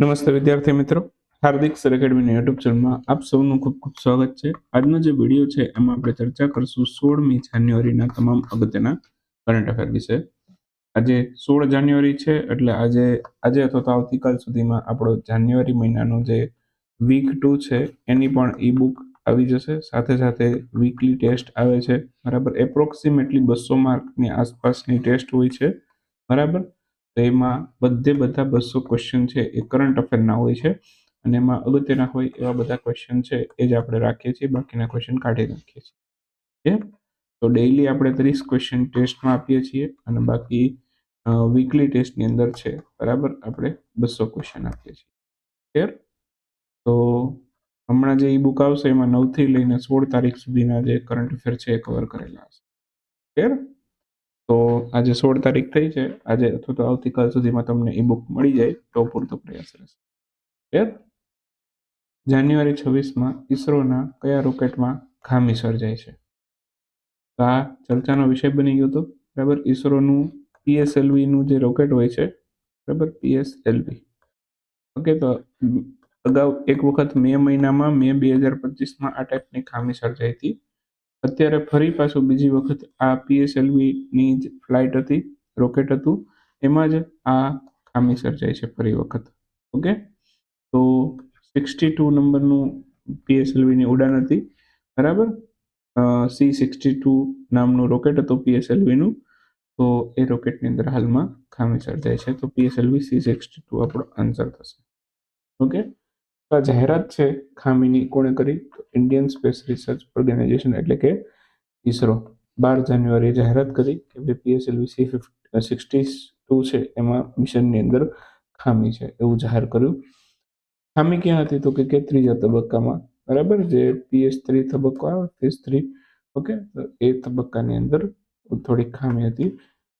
નમસ્તે વિદ્યાર્થી મિત્રો. હાર્દિક સર એકેડમીની યુટ્યુબ ચેનલમાં આપ સૌનું ખૂબ ખૂબ સ્વાગત છે. આજનો જે વીડિયો છે, એમાં આપણે ચર્ચા કરશું સોળમી જાન્યુઆરીના તમામ અગત્યના કરંટ અફેર વિશે. આજે સોળ જાન્યુઆરી છે, એટલે આજે આજે અથવા તો આવતીકાલ સુધીમાં આપણો જાન્યુઆરી મહિનાનો જે વીક ટુ છે, એની પણ ઈ બુક આવી જશે. સાથે સાથે વીકલી ટેસ્ટ આવે છે. બરાબર? એપ્રોક્સિમેટલી બસો માર્કની આસપાસની ટેસ્ટ હોય છે. બરાબર? તો એમાં બધે બધા બસો ક્વેશ્ચન છે એ કરંટ અફેરના હોય છે. અને એમાં અગત્યના હોય એવા બધા ક્વેશ્ચન છે એ જ આપણે રાખીએ છીએ. બાકીના ક્વેશ્ચન કાઢી નાખીએ છીએ. ક્લિયર તો ડેઈલી આપણે ત્રીસ ક્વેશ્ચન ટેસ્ટમાં આપીએ છીએ અને બાકી વીકલી ટેસ્ટની અંદર છે. બરાબર? આપણે બસો ક્વેશ્ચન આપીએ છીએ. ક્લિયર તો હમણાં જે ઈ બુક આવશે એમાં નવથી લઈને સોળ તારીખ સુધીના જે કરંટ અફેર છે એ કવર કરેલા હશે. ક્લિયર તો આજે સોળ તારીખ થઈ છે. આજે અથવા તો આવતીકાલ સુધીમાં તમને ઈ બુક મળી જાય. તો પૂરતો પ્રયાસ રહેશે. ક્લિયર જાન્યુઆરી છવ્વીસમાં ઈસરોના કયા રોકેટમાં ખામી સર્જાય છે? તો આ ચર્ચાનો વિષય બની ગયો હતો બરાબર? ઈસરોનું પીએસએલવીનું જે રોકેટ હોય છે, બરાબર? પીએસએલવી ઓકે, તો અગાઉ એક વખત મે મહિનામાં મે બે હજાર પચીસમાં આ ટાઈપની ખામી સર્જાઈ હતી. અત્યારે ફરી પાછું બીજી વખત આ પીએસએલવીની જ ફ્લાઇટ હતી, રોકેટ હતું. એમાં જ આ ખામી સર્જાય છે ફરી વખત. ઓકે? તો સિક્સટી ટુ નંબરનું પીએસએલવીની ઉડાન હતી. બરાબર? સી સિક્સટી ટુ નામનું રોકેટ હતું પીએસએલવીનું તો એ રોકેટની અંદર હાલમાં ખામી સર્જાય છે. તો પીએસએલવી સી સિક્સટી ટુ આપણો આન્સર થશે. ઓકે? આ જાહેરાત છે ખામીની કોણે કરી? તો ઇન્ડિયન સ્પેસ રિસર્ચ ઓર્ગેનાઇઝેશન એટલે કે ઈસરો. બાર જાન્યુઆરીએ જાહેરાત કરી કે ભાઈ PSLV C fifty sixty two છે, એમાં મિશનની અંદર ખામી છે એવું જાહેર કર્યું. ખામી ક્યાં હતી? તો કે ત્રીજા તબક્કામાં. બરાબર? જે પીએસ થ્રી તબક્કો આવે પીએસ થ્રી ઓકે? એ તબક્કાની અંદર થોડીક ખામી હતી.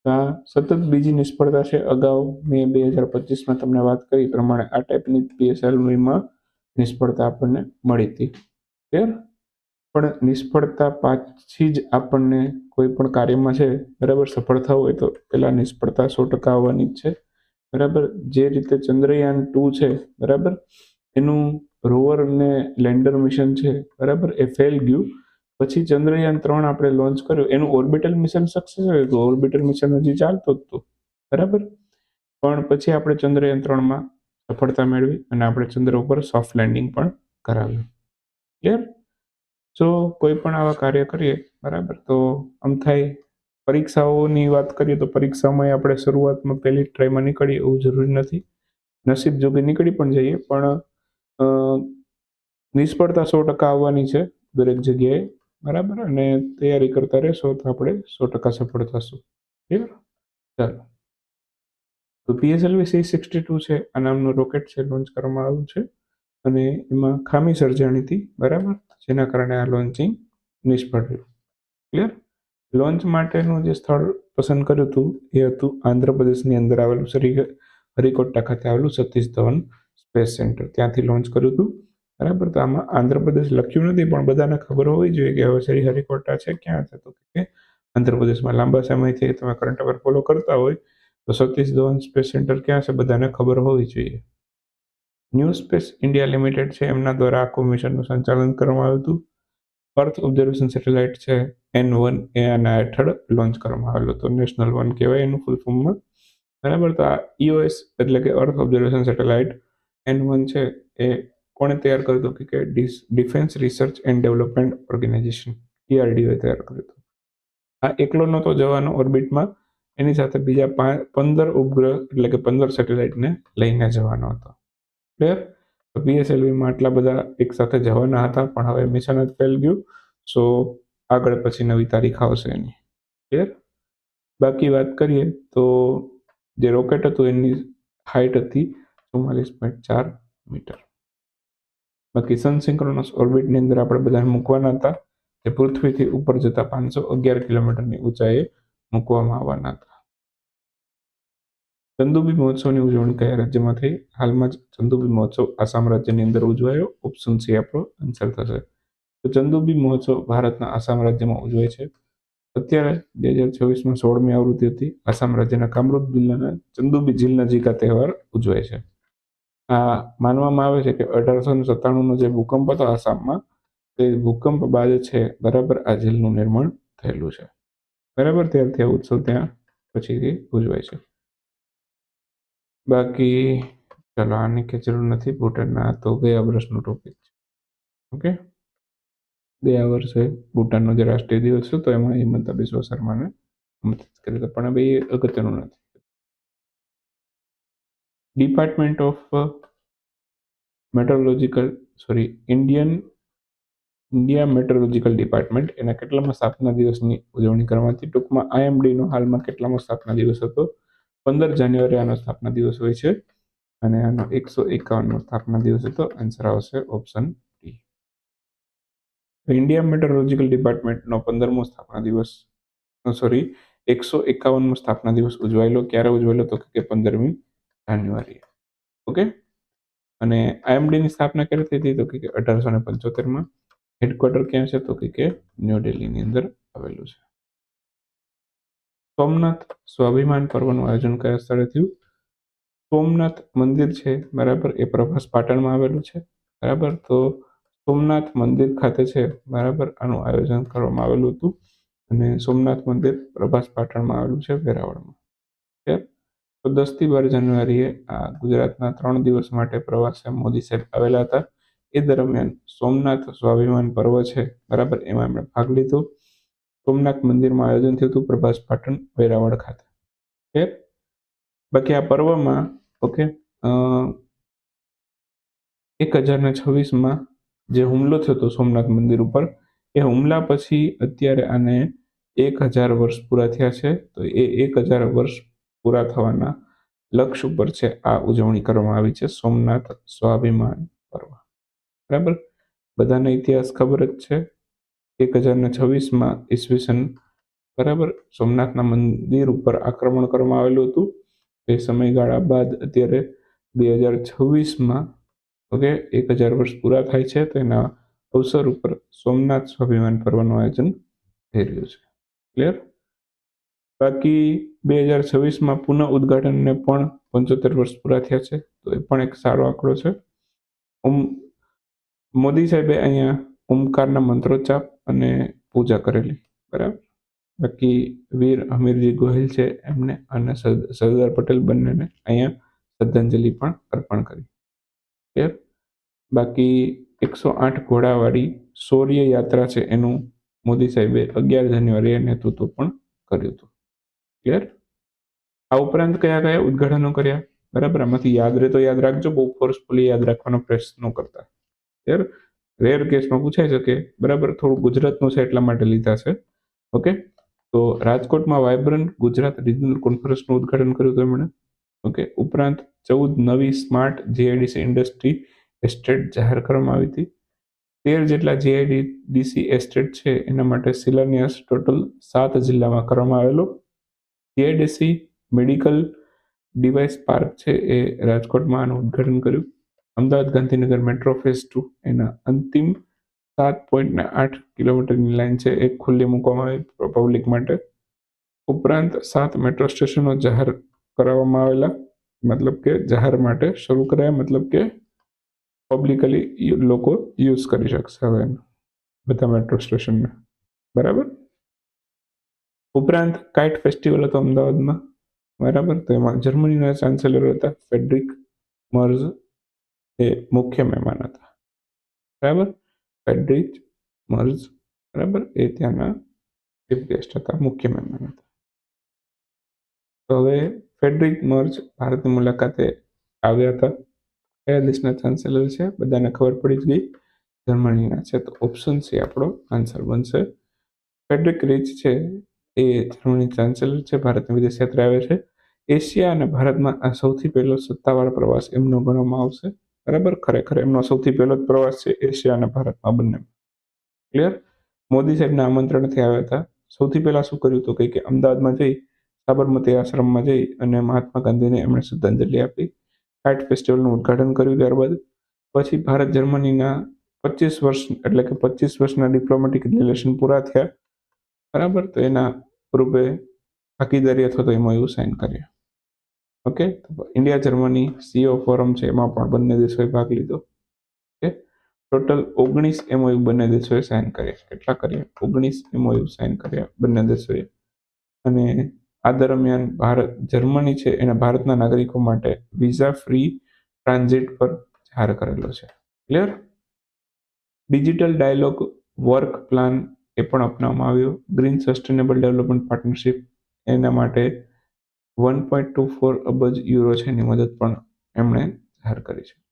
આ સતત બીજી નિષ્ફળતા છે. અગાઉ મે બે હજાર પચીસમાં તમને વાત કરી પ્રમાણે આ ટાઈપની પીએસએલવીમાં નિષ્ફળતા આપણને મળી હતી. ક્લિયર પણ નિષ્ફળતા પાછી જ આપણને કોઈ પણ કાર્યમાં છે, બરાબર, સફળ થવું હોય તો પહેલાં નિષ્ફળતા સો ટકા આવવાની જ છે. બરાબર? જે રીતે ચંદ્રયાન ટુ છે, બરાબર? એનું રોવર અને લેન્ડર મિશન છે, બરાબર? એ ફેલ ગયું. પછી ચંદ્રયાન ત્રણ આપણે લોન્ચ કર્યું. એનું ઓર્બિટલ મિશન સક્સેસ હતું. ઓર્બિટલ મિશન હજી ચાલતું હતું. બરાબર? પણ પછી આપણે ચંદ્રયાન ત્રણમાં સફળતા મેળવી અને આપણે ચંદ્ર ઉપર સોફ્ટ લેન્ડિંગ પણ કરાવ્યું. ક્લિયર જો કોઈ પણ આવા કાર્ય કરીએ, બરાબર, તો આમ થાય, પરીક્ષાઓની વાત કરીએ તો પરીક્ષામાં આપણે શરૂઆતમાં પહેલી ટ્રાયમાં નીકળીએ એવું જરૂરી નથી. નસીબ જોગે નીકળી પણ જઈએ, પણ નિષ્ફળતા સો ટકા આવવાની છે દરેક જગ્યાએ, બરાબર, અને તૈયારી કરતા રહેશો તો આપણે સો ટકા સફળ થશું. ક્લિયર ચાલો. તો પીએસએલવી સી સિક્સટી ટુ છે, આ નામનું રોકેટ છે લોન્ચ કરવામાં આવ્યું છે. અને એમાં ખામી સર્જાણી હતી, બરાબર? જેના કારણે આ લોન્ચિંગ નિષ્ફળ રહ્યું. ક્લિયર લોન્ચ માટેનું જે સ્થળ પસંદ કર્યું હતું, એ હતું આંધ્રપ્રદેશની અંદર આવેલું શ્રી હરિકોટા ખાતે આવેલું સતીશ ધવન સ્પેસ સેન્ટર. ત્યાંથી લોન્ચ કર્યું હતું. બરાબર? તો આમાં આંધ્રપ્રદેશ લખ્યું નથી, પણ બધાને ખબર હોવી જોઈએ કે હવે શ્રી હરિકોટા છે, ક્યાં છે? તો કે આંધ્રપ્રદેશમાં લાંબા સમયથી તમે કરંટ અફેર ફોલો કરતા હોય તો સતીશ ધવન સ્પેસ સેન્ટર ક્યાં છે? બધાને ખબર હોવી જોઈએ. ન્યૂ સ્પેસ ઇન્ડિયા લિમિટેડ છે. એમના દ્વારા આખું મિશનનું સંચાલન કરવામાં આવ્યું હતું. અર્થ ઓબ્ઝર્વેશન સેટેલાઇટ છે. એન વન એ આના હેઠળ લોન્ચ કરવામાં આવેલું હતું. નેશનલ વન કહેવાય એનું ફૂલ ફોર્મમાં બરાબર? તો આ ઇઓએસ એટલે કે earth observation satellite N one છે. એ કોણે તૈયાર કર્યું હતું? કે defence research and development organisation ડીઆરડીઓએ તૈયાર કર્યું હતું. આ એકલો નહોતો જવાનો ઓર્બિટમાં. એની સાથે બીજા પંદર ઉપગ્રહ, એટલે કે પંદર સેટેલાઇટને લઈને જવાનો હતો. ક્લિયર તો પીએસએલવીમાં આટલા બધા એક સાથે જવાના હતા, પણ હવે મિશન જ ફેલ ગયું. સો આગળ પછી નવી તારીખ આવશે એની. ક્લિયર બાકી વાત કરીએ તો જે રોકેટ હતું એની હાઇટ હતી ચુમ્માલીસ પોઈન્ટ ચાર મીટર. બાકી સનસિંક્રોનસ ઓર્બિટની અંદર આપણે બધાને મૂકવાના હતા. જે પૃથ્વીથી ઉપર જતા પાંચસો અગિયાર કિલોમીટરની ઊંચાઈએ મૂકવામાં આવવાના હતા. ચંદુબી મહોત્સવની ઉજવણી કયા રાજ્યમાં થઈ? હાલમાં જ ચંદુબી મહોત્સવ આસામ રાજ્યની અંદર ઉજવાયો. ઓપ્શન સી આપણો આન્સર થશે. તો ચંદુબી મહોત્સવ ભારતના આસામ રાજ્યમાં ઉજવાય છે. અત્યારે બે હજાર છવ્વીસમાં સોળમી આવૃત્તિ હતી. આસામ રાજ્યના કામરૂપ જિલ્લાના ચંદુબી ઝીલ નજીક તહેવાર ઉજવાય છે. આ માનવામાં આવે છે કે અઢારસો સત્તાણુંનો જે ભૂકંપ હતો આસામમાં, તે ભૂકંપ બાદ છે બરાબર આ ઝીલનું નિર્માણ થયેલું છે. બરાબર ત્યારથી આ ઉત્સવ ત્યાં પછીથી ઉજવાય છે. બાકી ચલો આની કે જરૂર નથી ભૂટાનના તો ગયા વર્ષનો ટોપિક છે. ઓકે ગયા વર્ષે ભૂટાનનો જે રાષ્ટ્રીય દિવસ હતો, એમાં હિમંતા બિસ્વા શર્માને મદદ કરી પણ હવે એ અગત્યનું નથી. Department of meteorological sorry Indian India meteorological department એના કેટલામાં સ્થાપના દિવસની ઉજવણી કરવાથી ટૂંકમાં આઈએમડીનો હાલમાં કેટલામાં સ્થાપના દિવસ હતો? પંદર જાન્યુઆરી આનો સ્થાપના દિવસ હોય છે અને આનો એકસો એકાવનનો સ્થાપના દિવસ હતો. આન્સર આવશે ઓપ્શન ડી ઇન્ડિયા મેટરોલોજીકલ ડિપાર્ટમેન્ટનો પંદરમો સ્થાપના દિવસ. સોરી એકસો એકાવનમો સ્થાપના દિવસ ઉજવાયેલો. ક્યારે ઉજવાયેલો તો કે પંદરમી જાન્યુઆરી ઓકે? અને આઈએમડીની સ્થાપના ક્યારે થઈ હતી તો કે અઢારસો ને પંચોતેરમાં? હેડક્વાર્ટર ક્યાં છે તો કે ન્યૂ દિલ્હીની અંદર આવેલું છે. સોમનાથ સ્વાભિમાન પર્વનું આયોજન કયા સ્થળે થયું? સોમનાથ મંદિર છે, બરાબર, એ પ્રભાસ પાટણમાં આવેલું છે, બરાબર? તો સોમનાથ મંદિર ખાતે છે, બરાબર, આનું આયોજન કરવામાં આવેલું હતું. અને સોમનાથ મંદિર પ્રભાસ પાટણમાં આવેલું છે, વેરાવળમાં. તો દસથી બાર જાન્યુઆરીએ આ ગુજરાતના ત્રણ દિવસ માટે પ્રવાસે મોદી સાહેબ આવેલા હતા. એ દરમિયાન સોમનાથ સ્વાભિમાન પર્વ છે, બરાબર, એમાં એમણે ભાગ લીધો. સોમનાથ મંદિરમાં આયોજન થયું હતું પ્રભાસ પાટણ વેરાવળ ખાતે. ઓકે બાકી આ પર્વમાં ઓકે એક હજાર ને છવ્વીસમાં જે હુમલો થયો હતો સોમનાથ મંદિર ઉપર, એ હુમલા પછી અત્યારે આને એક હજાર વર્ષ પૂરા થયા છે. તો એ એક હજાર વર્ષ પૂરા થવાના લક્ષ્ય ઉપર છે આ ઉજવણી કરવામાં આવી છે સોમનાથ સ્વાભિમાન પર્વ. બરાબર? બધાને ઇતિહાસ ખબર જ છે. એક હજાર ને છવ્વીસમાં ઈસવીસન બરાબર? સોમનાથના મંદિર ઉપર આક્રમણ કરવામાં આવેલું હતું. તે સમયગાળા બાદ અત્યારે બે હજાર છવ્વીસમાં, ઓકે, એક હજાર વર્ષ પૂરા થાય છે. તેના અવસર ઉપર સોમનાથ સ્વાભિમાન પર્વનું આયોજન થઈ રહ્યું છે. ક્લિયર બાકી બે હજાર છવ્વીસમાં પુનઃ ઉદ્ઘાટનને પણ પંચોતેર વર્ષ પૂરા થયા છે. તો એ પણ એક સારો આંકડો છે. મોદી સાહેબે અહીંયા ઓમકારના મંત્રોચ્ચાપ અને પૂજા કરેલી. બરાબર? બાકી વીર હમીરજી ગોહિલ છે, એમને અને સરદાર પટેલ બંનેને અહીંયા શ્રદ્ધાંજલિ પણ અર્પણ કરી. બાકી એકસો આઠ ઘોડાવાળી શૌર્ય યાત્રા છે એનું મોદી સાહેબે અગિયાર જાન્યુઆરીએ નેતૃત્વ પણ કર્યું હતું. ક્લિયર આ ઉપરાંત કયા કયા ઉદઘાટનો કર્યા? બરાબર, આમાંથી યાદ રહે તો યાદ રાખજો, બહુ ફોર્સફુલી યાદ રાખવાનો પ્રયત્ન કરતા. ક્લિયર રેર કેસમાં પૂછાઈ શકે બરાબર થોડું ગુજરાતનું છે એટલા માટે લીધા છે. ઓકે? તો રાજકોટમાં વાઇબ્રન્ટ ગુજરાત રિજનલ કોન્ફરન્સનું ઉદઘાટન કર્યું હતું એમણે. ઓકે? ઉપરાંત ચૌદ નવી સ્માર્ટ જીઆઈડીસી ઇન્ડસ્ટ્રી એસ્ટેટ જાહેર કરવામાં આવી હતી. તેર જેટલા જીઆઈડીસી એસ્ટેટ છે એના માટે શિલાન્યાસ ટોટલ સાત જિલ્લામાં કરવામાં આવેલો. જીઆઈડીસી મેડિકલ ડિવાઇસ પાર્ક છે એ રાજકોટમાં આનું ઉદ્ઘાટન કર્યું. Ahmedabad Gandhinagar metro phase two, એના અંતિમ સાત પોઈન્ટ આઠ કિલોમીટરની લાઇન છે, એ ખુલ્લી મૂકવામાં આવી પબ્લિક માટે. ઉપરાંત સાત મેટ્રો સ્ટેશનો જાહેર કરાવવામાં આવેલા, મતલબ કે જાહેર માટે શરૂ કરાયા, મતલબ કે પબ્લિકલી લોકો યુઝ કરી શકશે હવે બધા મેટ્રો સ્ટેશનને. બરાબર? ઉપરાંત કાઇટ ફેસ્ટિવલ હતો અમદાવાદમાં, બરાબર? તો એમાં જર્મનીના ચાન્સેલર હતા, ફેડરિક મર્ઝ એ મુખ્ય મહેમાન હતા. બરાબર? ફેડરિચ મર્ઝ બરાબર? એ ત્યાંના ચીફ ગેસ્ટ હતા, મુખ્ય મહેમાન હતા. તો હવે ફેડરિક મર્જ ભારતની મુલાકાતે આવ્યા હતા. કયા દેશના ચાન્સેલર છે, બધાને ખબર પડી જ ગઈ. જર્મનીના છે, તો ઓપ્શન સી આપણો આન્સર બનશે. ફેડરિક રીચ છે, એ જર્મની ચાન્સેલર છે, ભારતની વિદેશ યાત્રા આવે છે. એશિયા અને ભારતમાં આ સૌથી પહેલો સત્તાવાર પ્રવાસ એમનો ગણવામાં આવશે. બરાબર? ખરેખર એમનો સૌથી પહેલો જ પ્રવાસ છે એશિયા અને ભારતમાં બંને ક્લિયર મોદી સાહેબના આમંત્રણથી આવ્યા હતા. સૌથી પહેલા શું કર્યું હતું? કે અમદાવાદમાં જઈ, સાબરમતી આશ્રમમાં જઈ અને મહાત્મા ગાંધીને એમણે શ્રદ્ધાંજલિ આપી. કાઇટ ફેસ્ટિવલનું ઉદ્ઘાટન કર્યું ત્યારબાદ. પછી ભારત જર્મનીના પચીસ વર્ષ, એટલે કે પચીસ વર્ષના ડિપ્લોમેટિક રિલેશન પૂરા થયા. બરાબર? તો એના રૂપે ભાગીદારી અથવા તો એમાં એવું સાઇન કર્યા. Okay India Germany CEO forum છે, એમાં પણ બંને દેશોએ ભાગ લીધો. ઓકે ટોટલ ઓગણીસ એમઓયુ બંને દેશોએ સાઇન કર્યા. કેટલા કર્યા? ઓગણીસ એમઓયુ સાઇન કર્યા બંને દેશોએ. અને આ દરમિયાન ભારત જર્મની છે, એના ભારતના નાગરિકો માટે વિઝા ફ્રી ટ્રાન્ઝિટ પર જાહેર કરેલો છે. Clear digital dialogue work plan એ પણ અપનાવવામાં આવ્યો. ગ્રીન સસ્ટેનેબલ ડેવલપમેન્ટ પાર્ટનરશિપ એના માટે વન પોઈન્ટ ટુ ફોર અબજ યુરો છે એની મદદ પણ એમણે જાહેર કરી છે.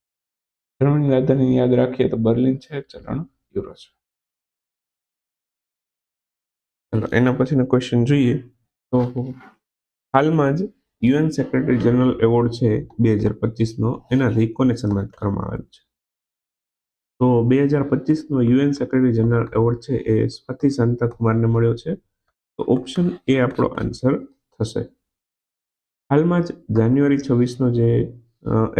જર્મની રાજધાની યાદ રાખીએ તો બર્લિન છે, ચલણ, યુરો છે. ચલો, એના પછીનો ક્વેશ્ચન જોઈએ તો હાલમાં જ યુએન સેક્રેટરી જનરલ એવોર્ડ છે બે હજાર પચીસનો, એનાથી કોને સન્માનિત કરવામાં આવેલું છે. તો બે હજાર પચીસનો યુએન સેક્રેટરી જનરલ એવોર્ડ છે એ સ્વાતિ શાંતાકુમારને મળ્યો છે. તો ઓપ્શન એ આપણો આન્સર થશે. હાલમાં જ જાન્યુઆરી છવ્વીસનો જે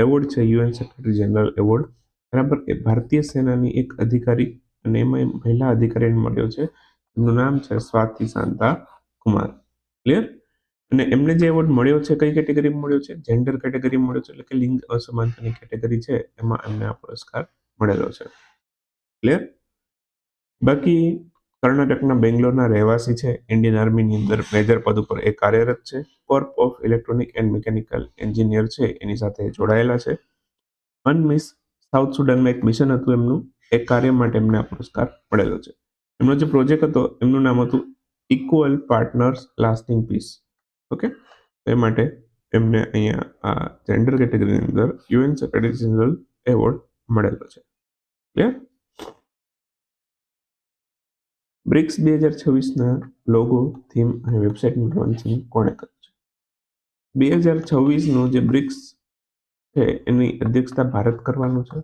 એવોર્ડ છે, યુએન સેક્રેટરી જનરલ એવોર્ડ, બરાબર, એ ભારતીય સેનાની એક અધિકારી અને એમાં મહિલા અધિકારીને મળ્યો છે. એમનું નામ છે સ્વાતિ શાંતા કુમાર. ક્લિયર અને એમને જે એવોર્ડ મળ્યો છે, કઈ કેટેગરીમાં મળ્યો છે? જેન્ડર કેટેગરી મળ્યો છે, એટલે કે લિંગ અસમાનતાની કેટેગરી છે, એમાં એમને આ પુરસ્કાર મળેલો છે. ક્લિયર બાકી કર્ણાટકના બેંગ્લોરના રહેવાસી છે. ઇન્ડિયન આર્મીની અંદર મેજર પદ ઉપર એ કાર્યરત છે. Corps of electronic and mechanical engineer છે. એની સાથે જોડાયેલા છે. અનમિસ સાઉથ સુડાનમાં એક મિશન હતું એમનું. એ કાર્ય માટે એમને આ પુરસ્કાર મળેલો છે. એમનો જે પ્રોજેક્ટ હતો, એમનું નામ હતું equal partners lasting peace okay એ માટે એમને અહીંયા આ જેન્ડર કેટેગરીની અંદર યુએન સેક્રેટરી જનરલ એવોર્ડ મળેલો છે. ક્લિયર બ્રિક્સ બે હજાર છવ્વીસના લોગો થીમ અને વેબસાઇટનું લોન્ચિંગ કોણે કર્યું છે? બે હજાર છવ્વીસનું જે બ્રિક્સ છે, એની અધ્યક્ષતા ભારત કરવાનું છે.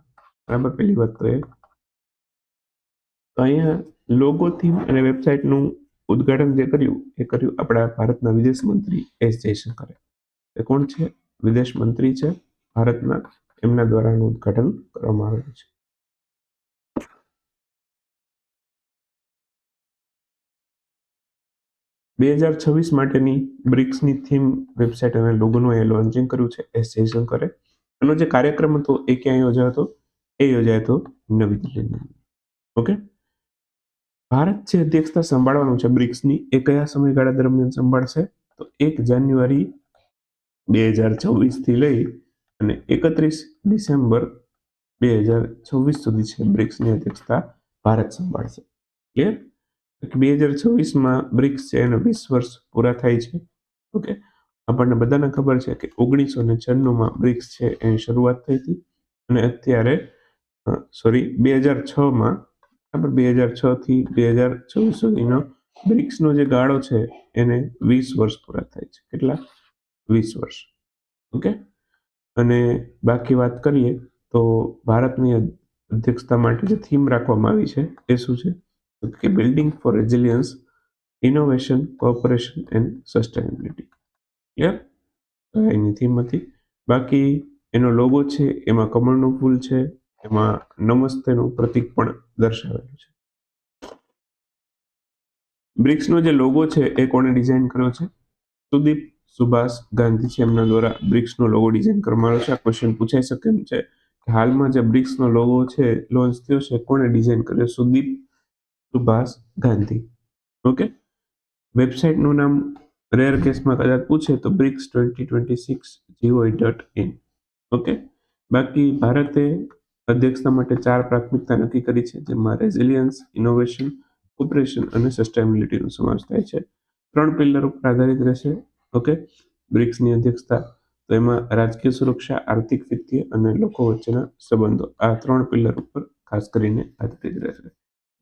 બરાબર, પહેલી વાત તો એ. તો અહીંયા લોગો થીમ અને વેબસાઇટનું ઉદ્ઘાટન જે કર્યું, એ કર્યું આપણા ભારતના વિદેશ મંત્રી એસ જયશંકરે. એ કોણ છે? વિદેશ મંત્રી છે. ભારતના એમના દ્વારાનું ઉદ્ઘાટન કરવામાં આવેલું છે. બે હજાર છવ્વીસ માટેની બ્રિક્સની થીમ વેબસાઇટ અને લોગોનું એ લોન્ચિંગ કર્યું છે એસ જયશંકરે એનો જે કાર્યક્રમ હતો એ ક્યાં યોજાયો હતો? એ યોજાયો હતો નવી અંદર ઓકે? ભારત જે અધ્યક્ષતા સંભાળવાનું છે બ્રિક્સની, એ કયા સમયગાળા દરમિયાન સંભાળશે? તો એક જાન્યુઆરી બે હજાર છવ્વીસથી લઈ અને એકત્રીસ ડિસેમ્બર બે હજાર છવ્વીસ સુધી છે બ્રિક્સની અધ્યક્ષતા ભારત સંભાળશે. ક્લિયર બે હજાર છવ્વીસમાં બ્રિક્સ છે એના વીસ વર્ષ પૂરા થાય છે. ઓકે? આપણને બધાને ખબર છે કે ઓગણીસો ને છન્નુંમાં બ્રિક્સ છે એની શરૂઆત થઈ હતી. અને અત્યારે સોરી બે હજાર છમાં, બરાબર, બે હજાર છથી બે હજાર છવ્વીસ સુધીનો બ્રિક્સનો જે ગાળો છે એને વીસ વર્ષ પૂરા થાય છે. કેટલા? વીસ વર્ષ. ઓકે? અને બાકી વાત કરીએ તો ભારતની અધ્યક્ષતા માટે જે થીમ રાખવામાં આવી છે એ શું છે? કે building for resilience innovation cooperation and sustainability clear any theme હતી. બાકી એનો લોગો છે, એમાં કમળનું ફૂલ છે, એમાં નમસ્તેનું પ્રતીક પણ દર્શાવેલું છે. બ્રિક્સનો જે લોગો છે, એ કોણે ડિઝાઇન કર્યો છે? સુદીપ સુભાષ ગાંધી છે એમના દ્વારા બ્રિક્સનો લોગો ડિઝાઇન કરવામાં આવ્યો છે. આ ક્વેશ્ચન પૂછાઈ શકે એમ છે હાલમાં જે બ્રિક્સનો લોગો છે લોન્ચ થયો છે, કોણે ડિઝાઇન કર્યો? સુદીપ સુભાષ ગાંધી. ઓકે વેબસાઇટનું નામ રેર કેસમાં કદાચ પૂછે તો BRICS twenty twenty six G O dot in okay બાકી ભારતે અધ્યક્ષતા માટે ચાર પ્રાથમિકતા નક્કી કરી છે, જેમાં રેઝિલિયન્સ ઇનોવેશન ઓપરેશન અને સસ્ટેનેબિલિટીનો સમાવેશ થાય છે. ત્રણ પિલ્લર ઉપર આધારિત રહેશે. ઓકે બ્રિક્સની અધ્યક્ષતા, તો એમાં રાજકીય સુરક્ષા, આર્થિક વિત્તીય અને લોકો વચ્ચેના સંબંધો. આ ત્રણ પિલ્લર ઉપર ખાસ કરીને આધારિત રહેશે.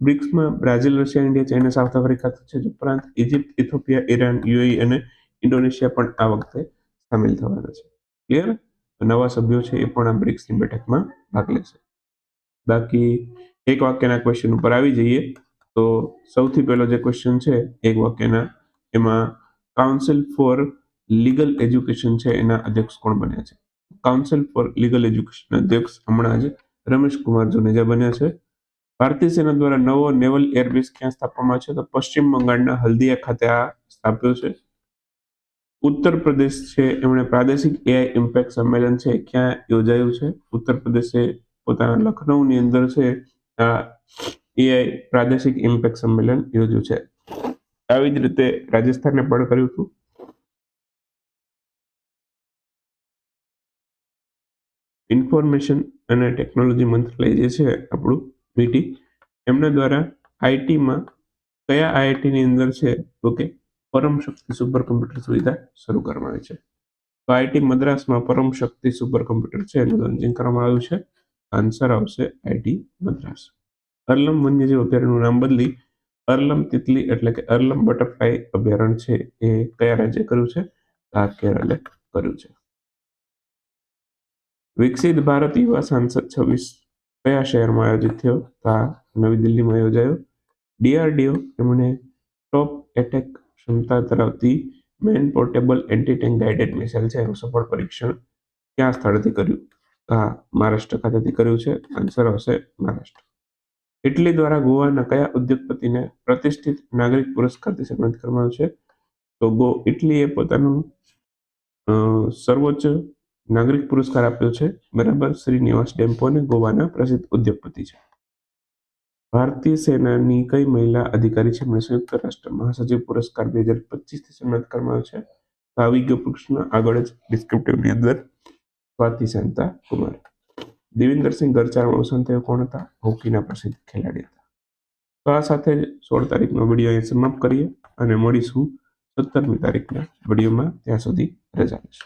બ્રિક્સમાં Brazil, Russia, India, China, South Africa છે ઉપરાંત ઇજિપ્ત ઇથોપિયા, ઈરાન, યુએઈ અને ઇન્ડોનેશિયા પણ આ વખતે સામેલ થવાના છે. ક્લિયર નવા સભ્યો છે એ પણ આ બ્રિક્સની બેઠકમાં ભાગ લેશે. બાકી એક વાક્યના ક્વેશ્ચન ઉપર આવી જઈએ. તો સૌથી પહેલો જે ક્વેશ્ચન છે, એક વાક્યના એમાં કાઉન્સિલ ફોર લીગલ એજ્યુકેશન છે, એના અધ્યક્ષ કોણ બન્યા છે? કાઉન્સિલ ફોર લીગલ એજ્યુકેશન અધ્યક્ષ હમણાં જ રમેશ કુમાર જોનેજા બન્યા છે. ભારતીય સેના દ્વારા નવો નેવલ એરબેઝ ક્યાં સ્થાપવામાં છે? તો પશ્ચિમ બંગાળના હલ્દિયા ખાતે આ સ્થાપ્યો છે. ઉત્તર પ્રદેશ છે, એમણે પ્રાદેશિક એઆઈ ઇમ્પેક્ટ સંમેલન છે, ક્યાં યોજાયું છે? ઉત્તર પ્રદેશે પોતાના લખનૌની અંદર છે, આ એઆઈ પ્રાદેશિક ઇમ્પેક્ટ સંમેલન યોજ્યું છે. આવી જ રીતે રાજસ્થાને પણ કર્યું હતું. ઇન્ફોર્મેશન અને ટેકનોલોજી મંત્રાલય જે છે, આપણું મીટી એમના દ્વારા આઈટીમાં કયા આઈઆઈટીની અંદર છે? તો કે પરમ શક્તિ સુપર કમ્પ્યુટર સુવિધા શરૂ કરવામાં આવી છે. તો આઈટી મદ્રાસમાં પરમ શક્તિ સુપર કમ્પ્યુટર છે, એનું લોન્ચિંગ કરવામાં આવ્યું છે. આન્સર આવશે આઈટી મદ્રાસ. અરલમ વન્યજીવ અભયારણ્યનું નામ બદલી, અરલમ તિતલી એટલે કે અરલમ બટરફ્લાય અભયારણ્ય છે, એ કયા રાજ્ય કર્યું છે? આ કેરળે કર્યું છે. વિકસિત ભારત યુવા સાંસદ છવ્વીસ કયા શહેરમાં આયોજિત થયો? તો નવી દિલ્હીમાં યોજાયો. ડીઆરડીઓ એમણે ટોપ એટેક ક્ષમતા ધરાવતી man portable anti tank guided missile છે. એનું સફળ પરીક્ષણ ક્યાં સ્થળેથી કર્યું? હા મહારાષ્ટ્ર ખાતેથી કર્યું છે. આન્સર આવશે મહારાષ્ટ્ર. ઇટલી દ્વારા ગોવાના કયા ઉદ્યોગપતિને પ્રતિષ્ઠિત નાગરિક પુરસ્કારથી સન્માનિત કરવામાં આવ્યું છે? તો ગો, ઇટલીએ પોતાનું સર્વોચ્ચ નાગરિક પુરસ્કાર આપ્યો છે. બરાબર, શ્રીનિવાસ ડેમ્પોને ગોવાના પ્રસિદ્ધ ઉદ્યોગપતિ છે. ભારતીય સેનાની કઈ મહિલા અધિકારી છે? એમણે સંયુક્ત રાષ્ટ્ર મહાસચિવ પુરસ્કાર બે હજાર પચીસથી સન્માનિત કરવામાં આવ્યો છે. ગયો પ્રશ્ન આગળ જ ડિસ્ક્રિપ્ટિવની અંદર સ્વાતિ શાંતા કુમાર. દેવિન્દરસિંહ ગરચારમાં અવસાન થયો. કોણ હતા? હોકીના પ્રસિદ્ધ ખેલાડી હતા. તો આ સાથે જ સોળ તારીખનો વીડિયો અહીં સમાપ્ત કરીએ અને મળીશું સત્તરમી તારીખના વિડીયોમાં. ત્યાં સુધી રજા લેશો